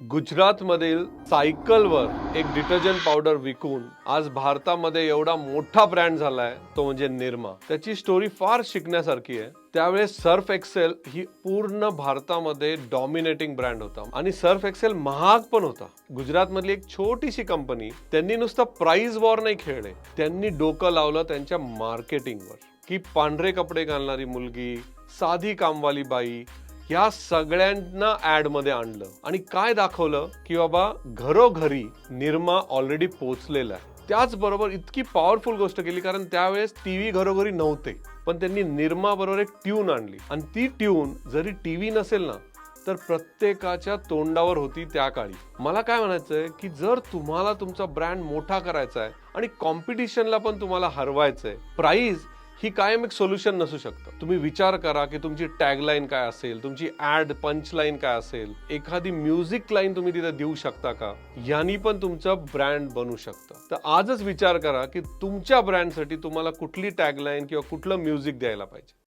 गुजरातमधील सायकलवर एक डिटर्जंट पावडर विकून आज भारतामध्ये एवढा मोठा ब्रँड झालाय तो म्हणजे निर्मा. त्याची स्टोरी फार शिकण्यासारखी आहे. त्यावेळेस सर्फ एक्सेल ही पूर्ण भारतामध्ये डॉमिनेटिंग ब्रँड होता. आणि सर्फ एक्सेल महाग पण होता. गुजरातमधली एक छोटीशी कंपनी त्यांनी नुसतं प्राइस वॉर नाही खेळले. त्यांनी डोकं लावलं त्यांच्या मार्केटिंगवर की पांढरे कपडे घालणारी मुलगी साधी कामवाली बाई या सगळ्यांना ॲडमध्ये आणलं. आणि काय दाखवलं? की बाबा घरोघरी निर्मा ऑलरेडी पोचलेला आहे. त्याचबरोबर इतकी पॉवरफुल गोष्ट केली कारण त्यावेळेस टी व्ही घरोघरी नव्हते. पण त्यांनी निर्मा बरोबर एक ट्यून आणली. आणि ती ट्यून जरी टी व्ही नसेल ना तर प्रत्येकाच्या तोंडावर होती त्या काळी. मला काय म्हणायचं आहे की जर तुम्हाला तुमचा ब्रँड मोठा करायचा आहे आणि कॉम्पिटिशनला पण तुम्हाला हरवायचं आहे प्राईज ही कायम एक सोल्युशन नसू शकतं. तुम्ही विचार करा की तुमची टॅगलाईन काय असेल तुमची ऍड पंच लाईन काय असेल एखादी म्युझिक लाईन तुम्ही तिथे देऊ शकता का? यांनी पण तुमचं ब्रँड बनू शकतं. तर आजच विचार करा की तुमच्या ब्रँडसाठी तुम्हाला कुठली टॅगलाईन किंवा कुठलं म्युझिक द्यायला पाहिजे.